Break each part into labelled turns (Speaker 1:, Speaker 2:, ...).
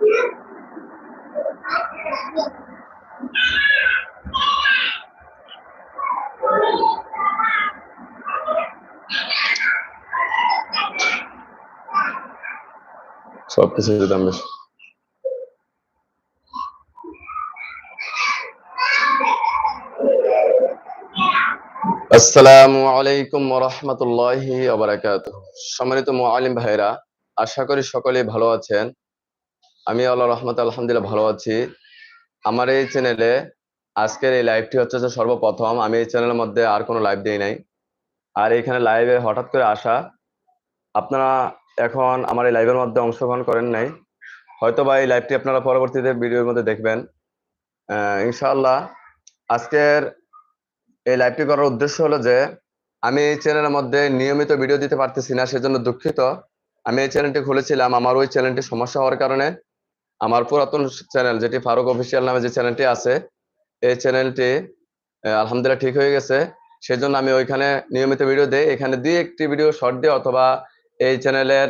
Speaker 1: সব কিছু দাম বেশি আসসালামু আলাইকুম রহমতুল্লাহি সম্মানিত মুআলিম ভাইরা আশা করি সকলেই ভালো আছেন। আমি আল্লাহ রহমত আলহামদুলিল্লাহ ভালো আছি। আমার এই চ্যানেলে আজকের এই লাইভটি হচ্ছে যে সর্বপ্রথম। আমি এই চ্যানেলের মধ্যে আর কোনো লাইভ দিই নাই। আর এখানে লাইভে হঠাৎ করে আসা আপনারা এখন আমার এই লাইভের মধ্যে অংশগ্রহণ করেন নাই। হয়তো বা এই লাইভটি আপনারা পরবর্তীতে ভিডিওর মধ্যে দেখবেন। আহ, ইনশাআল্লাহ আজকের এই লাইভটি করার উদ্দেশ্য হলো যে আমি এই চ্যানেলের মধ্যে নিয়মিত ভিডিও দিতে পারতেছি না সেজন্য দুঃখিত। আমি এই চ্যানেলটি খুলেছিলাম আমার ওই চ্যানেলটি সমস্যা হওয়ার কারণে। আমার পুরাতন চ্যানেল যেটি ফারুক অফিসিয়াল নামে যে চ্যানেলটি আছে, এই চ্যানেলটি আলহামদুলিল্লাহ ঠিক হয়ে গেছে। সেজন্য আমি ওইখানে নিয়মিত ভিডিও দেই। এখানে দুই একটি ভিডিও শর্ট দিই অথবা এই চ্যানেলের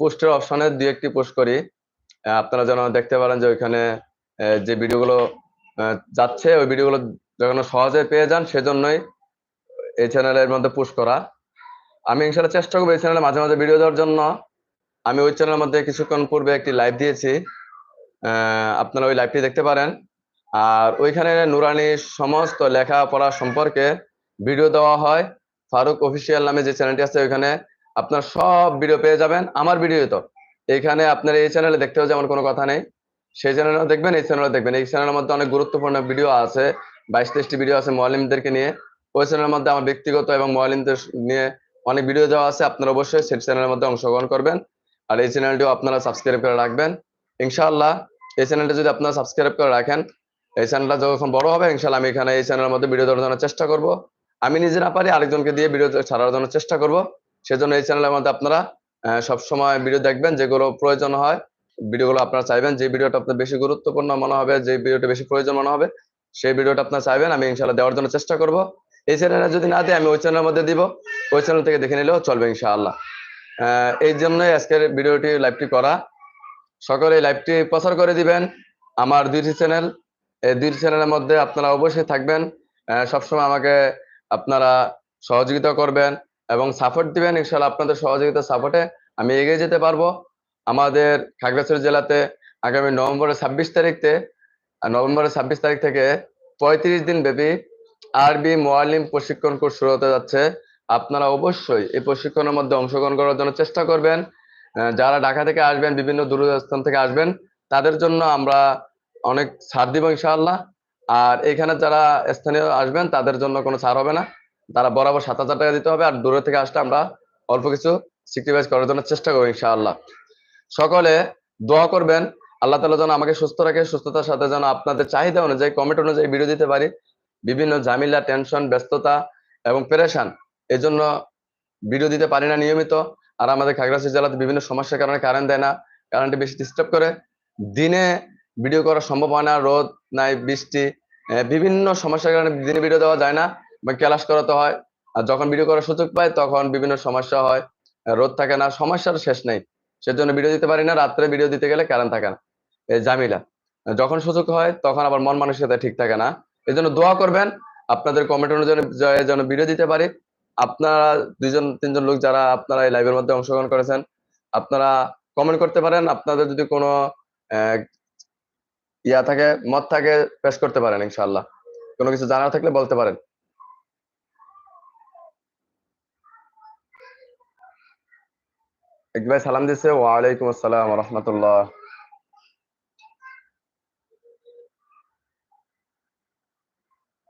Speaker 1: পোস্টের অপশনে দুই একটি পোস্ট করি। আপনারা যেন দেখতে পারেন যে ওইখানে যে ভিডিওগুলো যাচ্ছে, ওই ভিডিওগুলো যেন সহজে পেয়ে যান, সেজন্যই এই চ্যানেলের মধ্যে পোস্ট করা। আমি ইনশাল্লাহ চেষ্টা করব এই চ্যানেলে মাঝে মাঝে ভিডিও দেওয়ার জন্য। আমি ওই চ্যানেলের মধ্যে কিছুক্ষণ পূর্বে একটি লাইভ দিয়েছি। আপনারা ওই লাইভটি দেখতে পারেন। আর ওইখানে নুরানির সমস্ত লেখাপড়া সম্পর্কে ভিডিও দেওয়া হয়। ফারুক অফিসিয়াল নামে যে চ্যানেলটি আছে ওইখানে আপনার সব ভিডিও পেয়ে যাবেন। আমার ভিডিও তো। এখানে আপনার এই চ্যানেলে দেখতেও যেমন কোনো কথা নেই। সেই চ্যানেলও দেখবেন, এই চ্যানেলও দেখবেন। এই চ্যানেলের মধ্যে অনেক গুরুত্বপূর্ণ ভিডিও আছে। বাইশ তেইশটি ভিডিও আছে মোয়ালিমদেরকে নিয়ে। ওই চ্যানেলের মধ্যে আমার ব্যক্তিগত এবং মোয়ালিমদের নিয়ে অনেক ভিডিও দেওয়া আছে। আপনারা অবশ্যই সেই চ্যানেলের মধ্যে অংশগ্রহণ করবেন। আর এই চ্যানেলটিও আপনারা সাবস্ক্রাইব করে রাখবেন। ইনশাআল্লাহ এই চ্যানেলটা যদি আপনারা সাবস্ক্রাইব করে রাখেন এই চ্যানেলটা যখন বড় হবে ইনশাআল্লাহ আমি এখানে এই চ্যানেলের মধ্যে ভিডিও দেওয়ার জন্য চেষ্টা করব। আমি নিজে না পারি আরেকজনকে দিয়ে ভিডিও ছাড়ার জন্য চেষ্টা করব। সেজন্য এই চ্যানেলের মধ্যে আপনারা আহ, সবসময় ভিডিও দেখবেন যেগুলো প্রয়োজন হয় ভিডিওগুলো আপনারা চাইবেন। যে ভিডিওটা আপনার বেশি গুরুত্বপূর্ণ মনে হবে যে ভিডিওটা বেশি প্রয়োজন মনে হবে সেই ভিডিওটা আপনারা চাইবেন আমি ইনশাল্লাহ দেওয়ার জন্য চেষ্টা করব। এই চ্যানেলে যদি না দিই আমি ওই চ্যানেলের মধ্যে দিব। ওই চ্যানেল থেকে দেখে নিলেও চলবে ইনশাআল্লাহ। এই জন্যই আজকের ভিডিওটি লাইভটি করা। সকলে লাইভটি প্রচার করে দিবেন। আমার দুইটি চ্যানেল এই দুইটি চ্যানেলের মধ্যে আপনারা অবশ্যই থাকবেন। সবসময় আমাকে আপনারা সহযোগিতা করবেন এবং সাপোর্ট দিবেন। ইনশাআল্লাহ আপনাদের সহযোগিতা সাপোর্টে আমি এগিয়ে যেতে পারব। আমাদের খাগড়াছড়ি জেলাতে আগামী নভেম্বরের ছাব্বিশ তারিখতে নভেম্বরের ছাব্বিশ তারিখ থেকে পঁয়ত্রিশ দিন ব্যাপী আরবি মোয়ালিম প্রশিক্ষণ কোর্স শুরু হতে যাচ্ছে। আপনারা অবশ্যই এই প্রশিক্ষণের মধ্যে অংশগ্রহণ করার জন্য চেষ্টা করবেন। যারা ঢাকা থেকে আসবেন, বিভিন্ন দূরস্থান থেকে আসবেন, তাদের জন্য আমরা অনেক ছাড় দিব ইনশাআল্লাহ। আর এখানে যারা স্থানীয় আসবেন, তাদের জন্য কোনো ছাড় হবে না। তারা বরাবর সাত হাজার টাকা দিতে হবে, আর দূরে থেকে আসলে আমরা অল্প কিছু সিক্রিফাইস করার জন্য চেষ্টা করব ইনশাআল্লাহ। সকলে দোয়া করবেন, আল্লাহ তালা যেন আমাকে সুস্থ রাখে, সুস্থতার সাথে যেন আপনাদের চাহিদা অনুযায়ী কমেন্ট অনুযায়ী ভিডিও দিতে পারি। বিভিন্ন ঝামেলা টেনশন ব্যস্ততা এবং পেরেশান এজন্য জন্য ভিডিও দিতে পারি না নিয়মিত। আর আমাদের খাগড়াছড়ি জেলাতে বিভিন্ন সমস্যার কারণে কারেন্ট দেয় না কারেন্টে বেশি ডিস্টার্ব করে। দিনে ভিডিও করা সম্ভব হয় না, রোদ নাই, বৃষ্টি বিভিন্ন সমস্যার কারণে দিনে ভিডিও দেওয়া যায় না, বা ক্লাস করাতে হয়। আর যখন ভিডিও করার সুযোগ পায়, তখন বিভিন্ন সমস্যা হয় রোদ থাকে না, সমস্যার শেষ নেই। সেজন্য ভিডিও দিতে পারি না, রাত্রে ভিডিও দিতে গেলে কারেন্ট থাকে না এই জামিলা যখন সুযোগ হয়, তখন আবার মন মানসিকতা ঠিক থাকে না। এই জন্য দোয়া করবেন, আপনাদের কমেন্ট অনুযায়ী যেন ভিডিও দিতে পারি। আপনারা দুইজন, তিনজন লোক যারা আপনারা এই লাইভের মধ্যে অংশগ্রহণ করেছেন, আপনারা কমেন্ট করতে পারেন। আপনাদের যদি কোনো ইয়া থাকে, মত থাকে পেশ করতে পারেন ইনশাল্লাহ কোনো কিছু জানার থাকলে বলতে পারেন। এক ভাই সালাম দিছে ওয়ালাইকুম আসসালাম রহমতুল্লাহ।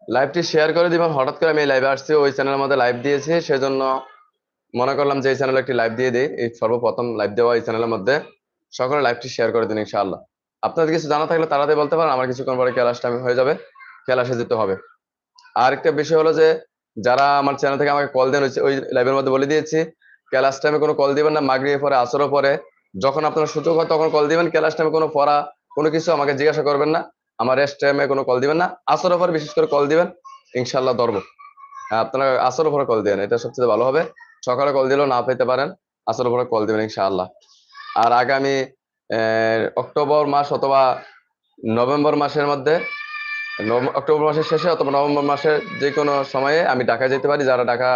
Speaker 1: লাইভটি শেয়ার করে দিবেন। হঠাৎ করে আমি লাইভে আসছি, ওই চ্যানেলের মধ্যে লাইভ দিয়েছি, সেজন্য মনে করলাম যে এই চ্যানেলে একটি লাইভ দিয়ে দিই। এই সর্বপ্রথম লাইভ দেওয়া এই চ্যানেলের মধ্যে। সকলে লাইভটি শেয়ার করে দিন ইনশাআল্লাহ। আপনাদের কিছু জানা থাকলে তাড়াতাড়ি বলতে পারেন, আমার কিছুক্ষণ পরে ক্লাস টাইম হয়ে যাবে ক্লাসে যেতে হবে। আর একটা বিষয় হলো যে, যারা আমার চ্যানেল থেকে আমাকে কল দেন, ওই লাইভের মধ্যে বলে দিয়েছি ক্লাস টাইমে কোনো কল দিবেন না মাগরিয়ে পরে, আসরও পরে। যখন আপনার সুযোগ হয় তখন কল দিবেন ক্লাস টাইমে কোনো পড়া, কোনো কিছু আমাকে জিজ্ঞাসা করবেন না। আমার রেস্ট টাইমে কোনো কল দিবেন না। আসরের পরে বিশেষ করে কল দিবেন ইনশাল্লাহ ধরবো। আপনারা আসরের পরে কল দিবেন এটা সবচেয়ে ভালো হবে। সকালে কল দিলেও না পেতে পারেন আসরের পরে কল দিবেন, ইনশাআল্লাহ। আর আগামী অক্টোবর মাস অথবা নভেম্বর মাসের মধ্যে অক্টোবর মাসের শেষে অথবা নভেম্বর মাসের যে কোনো সময়ে আমি ঢাকায় যেতে পারি। যারা ঢাকা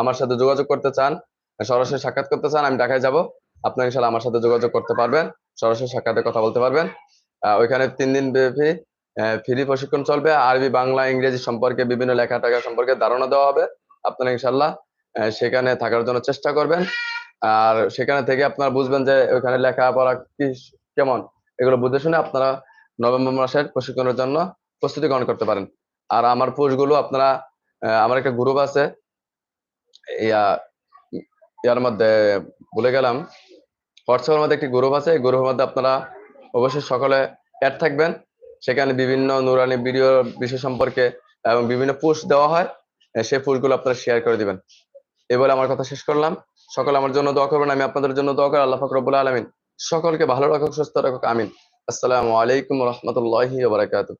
Speaker 1: আমার সাথে যোগাযোগ করতে চান, সরাসরি সাক্ষাৎ করতে চান, আমি ঢাকায় যাব। আপনারা ইনশাল্লাহ আমার সাথে যোগাযোগ করতে পারবেন, সরাসরি সাক্ষাতে কথা বলতে পারবেন। ওইখানে তিন দিন ব্যাপী ফ্রি প্রশিক্ষণ চলবে। আরবি, বাংলা, ইংরেজি সম্পর্কে বিভিন্ন লেখা টাকা সম্পর্কে ধারণা দেওয়া হবে আপনারা ইনশাল্লাহ সেখানে থাকার জন্য চেষ্টা করবেন। আর সেখানে থেকে আপনারা বুঝবেন যে ওইখানে লেখাপড়া কি কেমন? এগুলো বুঝে শুনে আপনারা নভেম্বর মাসের প্রশিক্ষণের জন্য প্রস্তুতি গ্রহণ করতে পারেন। আর আমার পোস্টগুলো আপনারা আমার একটা গ্রুপ আছে, ইয়া, ইয়ার মধ্যে ভুলে গেলাম। হোয়াটসঅ্যাপের মধ্যে একটি গ্রুপ আছে, এই গ্রুপের মধ্যে আপনারা অবশ্যই সকলে অ্যাড থাকবেন। সেখানে বিভিন্ন নুরানি ভিডিও বিষয় সম্পর্কে এবং বিভিন্ন পোস্ট দেওয়া হয় সেই পোস্টগুলো আপনারা শেয়ার করে দিবেন। এবারে আমার কথা শেষ করলাম। সকলে আমার জন্য দোয়া করবেন, আমি আপনাদের জন্য দোয়া করি, আল্লাহ ফাকরবুল আলমিন। সকলকে ভালো রাখুক, সুস্থ রাখুক, আমিন। আসসালামু আলাইকুম রহমতুল্লাহি বারাকাতুহ।